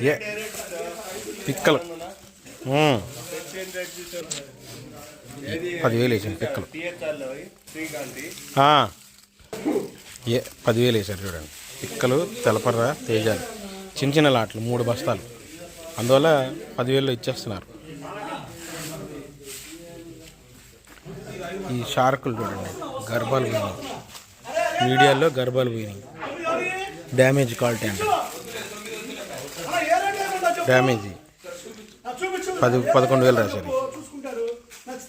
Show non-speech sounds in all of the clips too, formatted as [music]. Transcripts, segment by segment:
ఏ పిక్కలు. పదివేలు వేసాను పిక్కలు. ఏ పదివేలు వేసారు చూడండి. పిక్కలు తెలపర్ర తేజాలు. చిన్న చిన్న లాట్లు మూడు బస్తాలు. అందువల్ల పదివేలు ఇచ్చేస్తున్నారు. ఈ షార్కులు చూడండి. గర్భాలు పోయినాయి. మీడియాలో గర్భాలు పోయినాయి. డ్యామేజ్ క్వాలిటీ అంటే డ్యామేజ్ పది పదకొండు వేలు రాశారు.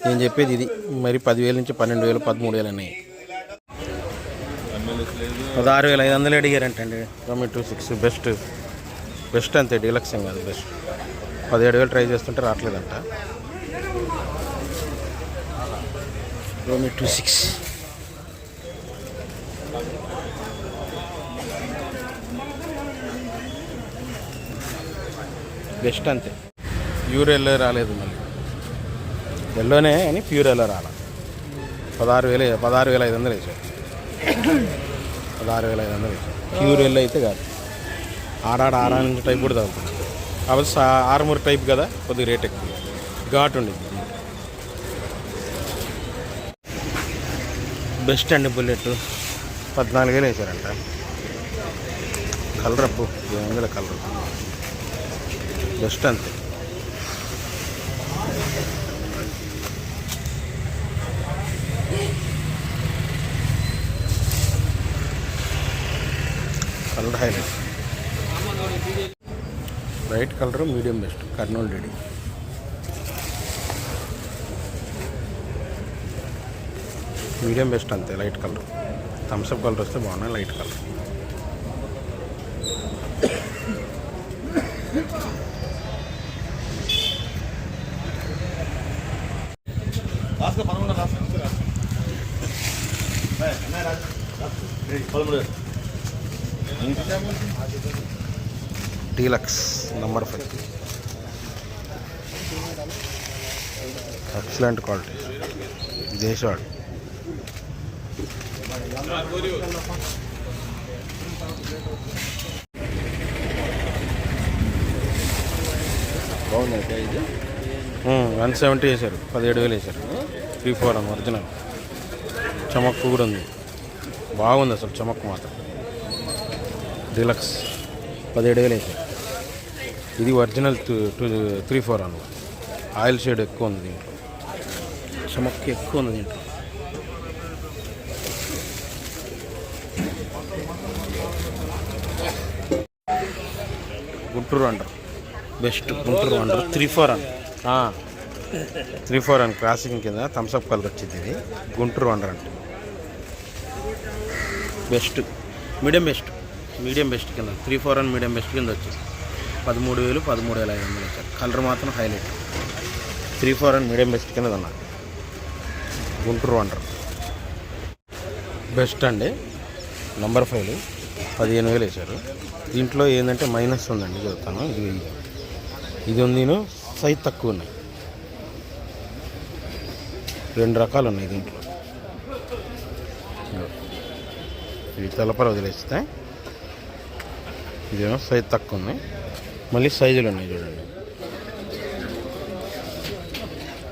నేను చెప్పేది ఇది. మరి పదివేల నుంచి పన్నెండు వేలు పదమూడు వేలు అన్నాయి. పదహారు వేల ఐదు వందలు అడిగారంటండి. రోమి టూ సిక్స్ బెస్ట్ బెస్ట్ అంతే డీలక్స్ ఏం కాదు బెస్ట్ పదిహేడు వేలు ట్రై చేస్తుంటే రావట్లేదంట. రోమి టూ సిక్స్ బెస్ట్ అంతే. ప్యూర్ ఎల్లో రాలేదు మళ్ళీ. ఎల్లోనే అని ప్యూర్ ఎల్లో రాల. పదహారు వేలు పదహారు వేల ఐదు వందలు వేసారు పదహారు వేల ఐదు వందలు వేసారు ప్యూర్ ఎల్లో అయితే కాదు. ఆడాడ ఆరా నుంచి టైప్ కూడా తగ్గుతుంది కాబట్టి ఆరుమూరు టైప్ కదా కొద్దిగా రేట్ ఎక్కువ. ఘాట్ ఉండిద్ది బెస్ట్ అండి బుల్లెట్. పద్నాలుగు వేలు వేసారంట. కలర్ అప్పు ఏడు వందల కలర్. బెస్ట్ అంతే. Colour highlight. White colour medium best Kurnool ready. Medium best అంతే light colour. Thums Up colour వస్తే బాగున్నాయి light colour. Deluxe number five excellent quality దేశవాడు బాగుంది ఇది వన్ సెవెంటీ వేశారు పదిహేడు వేలు వేశారు త్రీ ఫోర్ అని ఒరిజినల్. చమక్కు కూడా ఉంది. బాగుంది అసలు చమక్కు మాత్రం. డిలక్స్ పదిహేడు వేలు వేశారు ఇది ఒరిజినల్ టూ త్రీ ఫోర్ అన్న. ఆయిల్ షేడ్ ఎక్కువ ఉంది దీంట్లో. చమక్కు ఎక్కువ ఉంది దీంట్లో. గుంటూరు అంటారు. బెస్ట్ గుంటూరు అంటారు. Three four one three four and crossing కింద థమ్స్అప్ కలర్ వచ్చింది ఇది గుంటూరు వండర్ అంటే. Best. Medium best. Medium best కింద. Three four one medium best కింద వచ్చింది. పదమూడు వేలు పదమూడు వేల ఐదు వందలు వచ్చారు కలర్ మాత్రం highlight. Three four one medium best కింద ఉన్నా గుంటూరు వండర్. బెస్ట్ అండి. Number five. పదిహేను వేలు వేశారు. దీంట్లో ఏంటంటే మైనస్ ఉందండి చెప్తాను. ఇది ఇది ఉంది సైజ్ తక్కువ ఉన్నాయి. రెండు రకాలు ఉన్నాయి దీంట్లో. ఇవి తలపర వదిలేస్తే ఇదేమో సైజ్ తక్కువ ఉన్నాయి. మళ్ళీ సైజులు ఉన్నాయి చూడండి.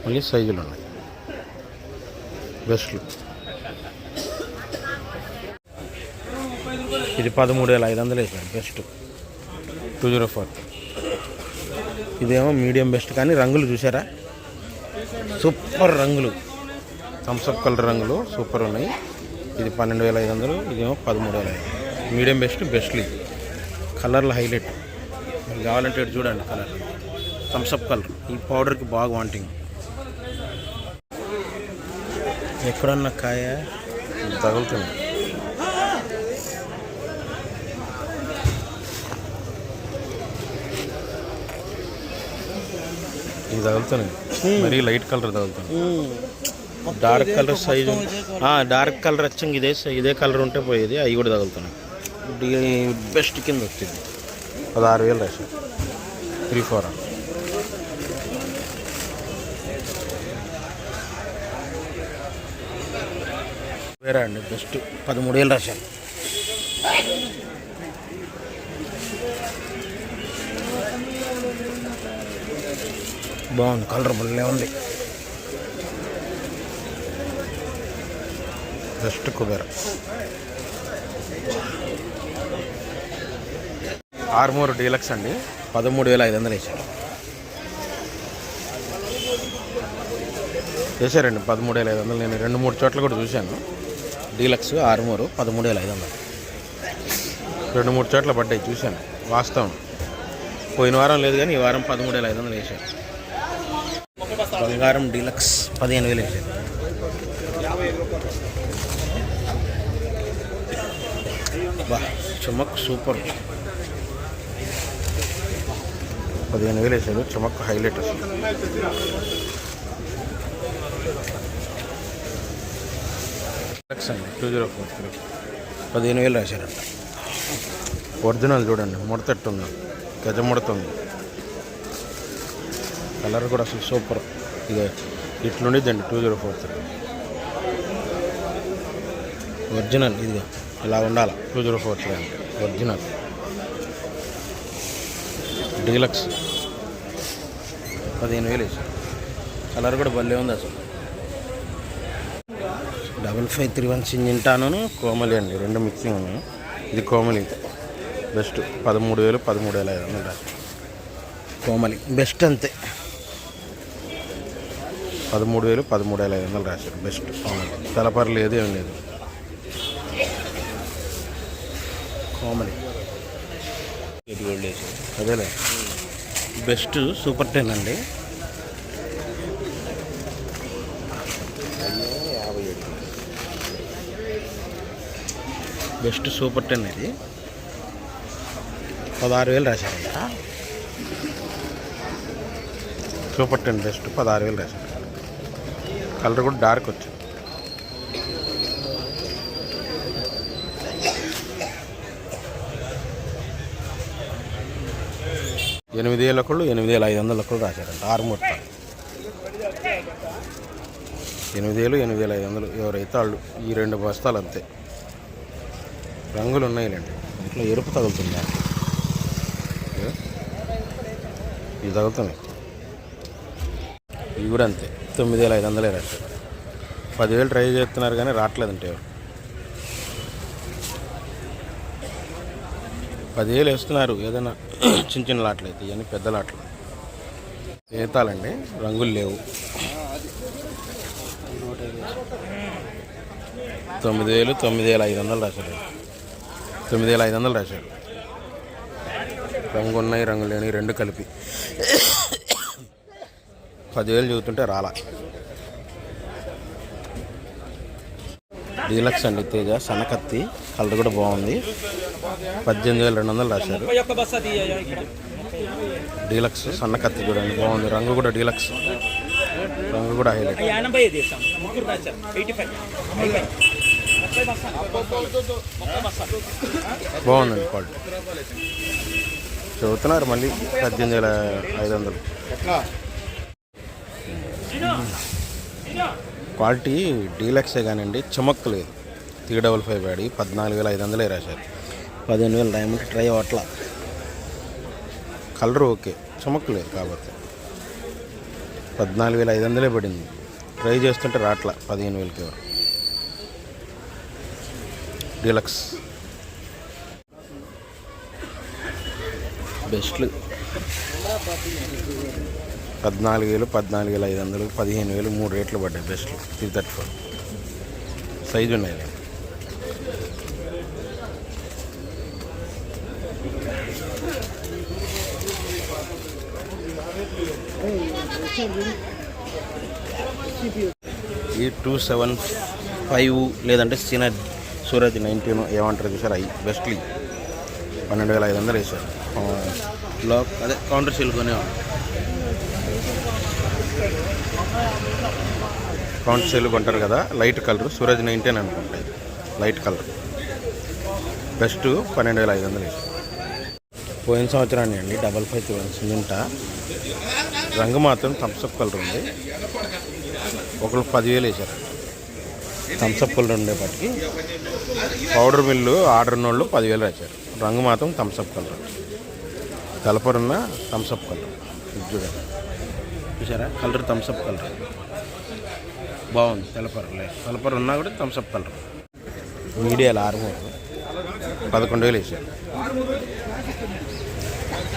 మళ్ళీ సైజులు ఉన్నాయి. బెస్ట్లు. ఇది పదమూడు వేల ఐదు వందలు వేసారు బెస్ట్. Two zero four. ఇదేమో మీడియం బెస్ట్ కానీ రంగులు చూసారా? సూపర్ రంగులు. థమ్స్అప్ కలర్ రంగులు సూపర్ ఉన్నాయి. ఇది పన్నెండు వేల ఐదు వందలు ఇదేమో పదమూడు వేల ఐదు వందలు. మీడియం బెస్ట్ బెస్ట్లు. ఇది కలర్లు హైలైట్. మీకు కావాలంటే చూడండి కలర్. Thums Up colour. ఈ పౌడర్కి బాగా వాంటింగ్ ఎక్కడన్నా కాయ? తగులుతుంది. ఇది తగులుతుంది మరీ లైట్ కలర్ తగులుతుంది dark colour size dark colour వచ్చి ఇదే ఇదే కలర్ ఉంటే పోయేది అవి కూడా తగులుతున్నాయి బెస్ట్ కింద వచ్చింది. పదహారు వేలు రాశారు త్రీ ఫోర్ వేరే అండి బెస్ట్ పదమూడు వేలు రాశారు బాగుంది కలర్ భలే ఉంది. జస్ట్ కుబేర. ఆర్మూర్ డీలక్స్ అండి. పదమూడు వేల ఐదు వందలు వేసారు వేసారండి పదమూడు వేల ఐదు వందలు. నేను రెండు మూడు చోట్ల కూడా చూశాను. డీలక్స్ ఆర్మూరు పదమూడు వేల ఐదు వందలు. రెండు మూడు చోట్ల పడ్డాయి చూశాను. వాస్తవం. పోయిన వారం లేదు కానీ ఈ వారం పదమూడు వేల ఐదు వందలు వేసాను బంగారం డీలక్స్ పదిహేను వేలు వేసారు బా చమక్ సూపర్. పదిహేను వేలు వేసారు చమక్ హైలైట్ అసలు. అండి. టూ జీరో ఫోర్ త్రీ పదిహేను వేలు రాశారంట. ఒరిజినల్ చూడండి ముడతట్టు ఉంది గజ ముడత ఉంది కలర్ కూడా అసలు సూపర్. ఇది ఇట్లుండిద్దండి two zero four three. Original ఇది ఇలా ఉండాలి? Two zero four three original. Deluxe. పదిహేను వేలు వేసి కలర్ కూడా భలే ఉంది అసలు. డబల్ ఫైవ్ త్రీ వన్ సింజింటాను కోమలి అండి రెండు మిక్సింగ్ ఉన్నాయి ఇది కోమలి. బెస్ట్. పదమూడు వేలు పదమూడు వేల ఐదు వందలు కోమలి బెస్ట్ అంతే. పదమూడు వేలు పదమూడు వేల ఐదు వందలు రాశారు. బెస్ట్ కోమలి తలపర లేదు ఏం లేదు. కామెడీ అదేలే. బెస్ట్ సూపర్ టెన్ అండి. బెస్ట్ సూపర్ టెన్ ఇది. పదహారు వేలు రాశారంట. సూపర్ టెన్ బెస్ట్ పదహారు వేలు రాశారు. కలర్ కూడా డార్క్ వచ్చింది. ఎనిమిది వేల ఒకళ్ళు ఎనిమిది వేల ఐదు వందల ఒకళ్ళు రాశారంట ఆరు మొత్తం ఎనిమిది వేలు ఎనిమిది వేల ఐదు వందలు ఎవరైతే వాళ్ళు ఈ రెండు బస్తాలు అంతే. రంగులు ఉన్నాయిలేండి ఇంట్లో ఎరుపు తగులుతుంది. ఇది ఏ? ఇవి కూడా అంతే తొమ్మిది వేల ఐదు వందలే రాశారు. పదివేలు ట్రై చేస్తున్నారు కానీ రావట్లేదంటే పదివేలు వేస్తున్నారు ఏదైనా [clears throat] చిన్న చిన్న లాట్లు అయితే ఇవన్నీ పెద్ద లాట్లు. ఏతాలండి రంగులు లేవు. తొమ్మిది వేలు తొమ్మిది వేల ఐదు వందలు రాశారు. తొమ్మిది వేల ఐదు వందలు రాశారు. రంగు ఉన్నాయి రంగు లేని రెండు కలిపి. పదివేలు చూస్తుంటే రాలా. డీలక్స్ అండి తేజ సనకత్తి కలర్ కూడా బాగుంది. పద్దెనిమిది వేల రెండు వందలు రాశారు. డీలక్స్ సన్నకత్తి చూడండి బాగుంది. రంగు కూడా డీలక్స్. రంగు కూడా హైలైట్. ఐదు బాగుందండి క్వాలిటీ. చదువుతున్నారు మళ్ళీ పద్దెనిమిది వేల ఐదు వందలు. క్వాలిటీ డీలక్సే కానివ్వండి చమక్ లేదు. త్రీ డబల్ ఫైవ్ వాడి పద్నాలుగు వేల ఐదు వందలే రాశారు. పదిహేను వేల డైమండ్ ట్రై అవ్వట్లా కలర్ ఓకే చమక్ లేదు కాబట్టి. పద్నాలుగు వేల ఐదు వందలే పడింది. ట్రై చేస్తుంటే రాట్లా పదిహేను వేలకి డీలక్స్. బెస్ట్లు. పద్నాలుగు వేలు పద్నాలుగు వేల ఐదు వందలు పదిహేను వేలు మూడు రేట్లు పడ్డాయి బెస్ట్లు త్రీ థర్టీ ఫోర్. సైజు ఉన్నాయి ఈ టూ సెవెన్ ఫైవ్ లేదంటే సీన సూరజ్ నైన్టీన్ ఏమంటారు చూసారు? అవి బెస్ట్లీ. పన్నెండు వేల ఐదు వందలు వేసారు ఆ, లో అదే కౌంటర్ సీల్ కొనేవాడు కౌంటర్ సీల్ కొంటారు కదా లైట్ కలర్. సూరజ్ నైన్టీన్ అనుకుంటాయి లైట్ కలర్. బెస్ట్ పన్నెండు వేల ఐదు వందలు పోయిన సంవత్సరాన్ని అండి డబల్ ఫైవ్ త్రీ సిమెంట రంగు మాత్రం థమ్స్అప్ కలర్ ఉంది. ఒకరు పదివేలు వేశారు. థమ్స్అప్ కలర్ ఉండేపాటికి పౌడర్ మిల్లు ఆర్డర్ ఉన్నోళ్ళు పదివేలు రాశారు. రంగు మాత్రం థమ్స్అప్ కలర్. కలపరున్న థమ్స్అప్ కలర్. చూడండి. చూసారా? Colour Thums Up colour. బాగుంది. తెలపరు లేదు తెలపరు ఉన్నా కూడా థమ్స్అప్ కలరు మీడియాలో ఆరుమూరు పదకొండు వేలు వేసారు.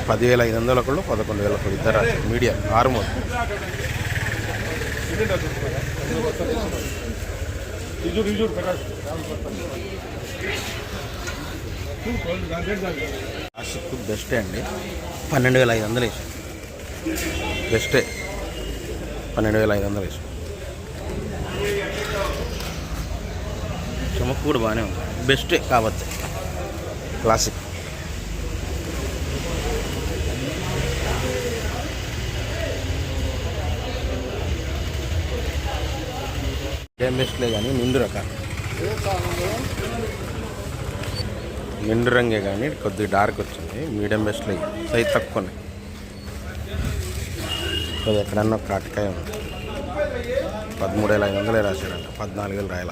పదివేల ఐదు వందల ఒకళ్ళు పదకొండు వేల ఒకళ్ళు ఇద్దరు రాశారు. మీడియా ఆరుమూరు క్లాసిక్ బెస్టే అండి. పన్నెండు వేల ఐదు వందలు వేసాం బెస్టే. పన్నెండు వేల ఐదు వందలు వేసాం చెమక్కు కూడా బాగానే ఉంది. బెస్టే కావచ్చు క్లాసిక్ ఏం బెస్ట్లే కానీ నిండు రకాలు నిండు రంగే కానీ కొద్దిగా డార్క్ వచ్చింది. మీడియం బెస్ట్లే సైజ్ తక్కువనే కొద్దిగా ఎక్కడన్నా ఒక కాటికాయ ఉంది. పదమూడు వేల ఐదు వందలే రాశారంట పద్నాలుగు వేలు రాయాల.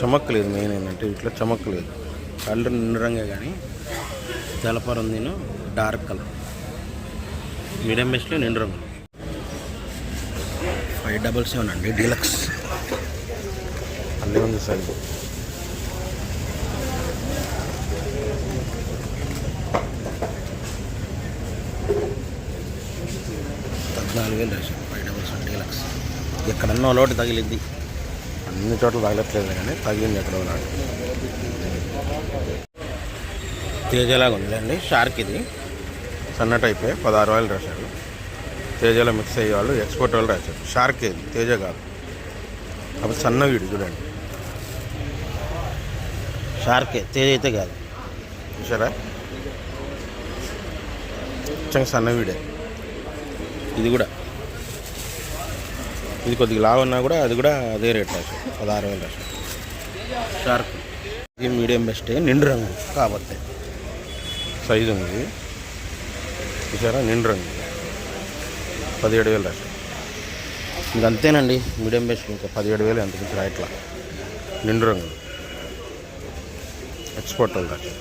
చమక్కు లేదు మెయిన్ ఏంటంటే ఇట్లా చమక్కు లేదు కలర్ నిండు రంగే కానీ తెలపరం నేను డార్క్ కలర్ మీడియం బెస్ట్లో నిండు రంగు ఫైవ్ డబల్ సెవెన్ అండి డీలక్స్ అన్నీ ఉంది సైజు పద్నాలుగు వేలు రాశారు. ఫైవ్ డబల్ సెవెన్ డీలక్స్ ఎక్కడన్నా లోటు తగిలిద్ది. అన్ని చోట్ల తగలట్లేదు కానీ తగిలింది ఎక్కడ ఉన్నాడు తేజలాగా ఉందండి షార్క్ ఇది. సన్న టైపే పదహారు వేలు రాశారు. తేజలో మిక్స్ అయ్యేవాళ్ళు ఎక్స్పోర్ట్ వాళ్ళు రాశారు. షార్క్ ఇది తేజ కాదు. అప్పుడు సన్న వీడు చూడండి. షార్కే తేజ అయితే కాదు. చూసారా సన్న వీడే. ఇది కూడా. ఇది కొద్దిగా లావు ఉన్నా కూడా అది కూడా అదే రేట్ రాశారు పదహారు వేలు రాశారు షార్క్. ఇది మీడియం బెస్టే నిండు రంగు కాబట్టి. సైజు ఉంది. చూసారా? నిండు రంగు. పదిహేడు వేలు రాశారు ఇంక అంతేనండి మీడియం బెస్ట్ ఇంకా పదిహేడు వేలు ఎంత మించి రాయట్లా నిండు రంగు. ఎక్స్పోర్ట్ వాళ్ళు రాశారు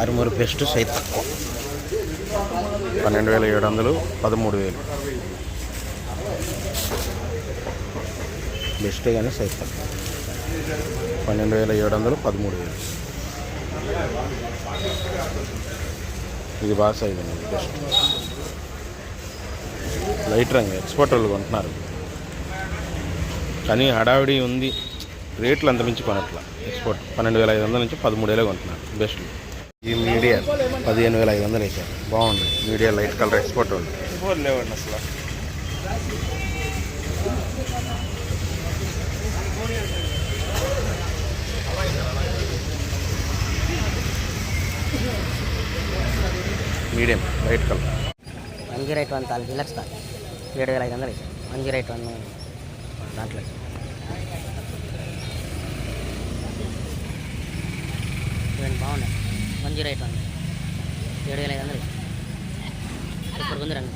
ఆరుమూరు బెస్ట్ సైజ్ తక్కువ. పన్నెండు వేల ఏడు వందలు పదమూడు వేలు. బెస్టే కానీ సైజ్ తక్కువ పన్నెండు వేల ఏడు వందలు పదమూడు వేలు. ఇది బాగా సైజ్ బెస్ట్ లైట్ రంగు ఎక్స్పోర్ట్ వాళ్ళు కొంటున్నారు. కానీ హడావిడి ఉంది రేట్లు అంత మించి కొనట్ల. ఎక్స్పోర్ట్ పన్నెండు వేల ఐదు వందల నుంచి పదమూడు వేలే కొంటున్నారు బెస్ట్ మీడియా పదిహేను వేల ఐదు వందలు వేసారు. బాగుంది. మీడియా లైట్ కలర్ ఎక్స్పోర్ట్ లేవండి అసలు. Medium light colour. One zero eight one తాలు డిలక్స్ తాలు ఏడు వేల ఐదు వందలు వేసాం వన్ జీరో ఎయిట్ వన్ దాంట్లో. బాగున్నాయి. వన్ జీరో ఎయిట్ వన్ ఏడు వేల ఐదు వందలు. ఇప్పుడు ఉంది రండి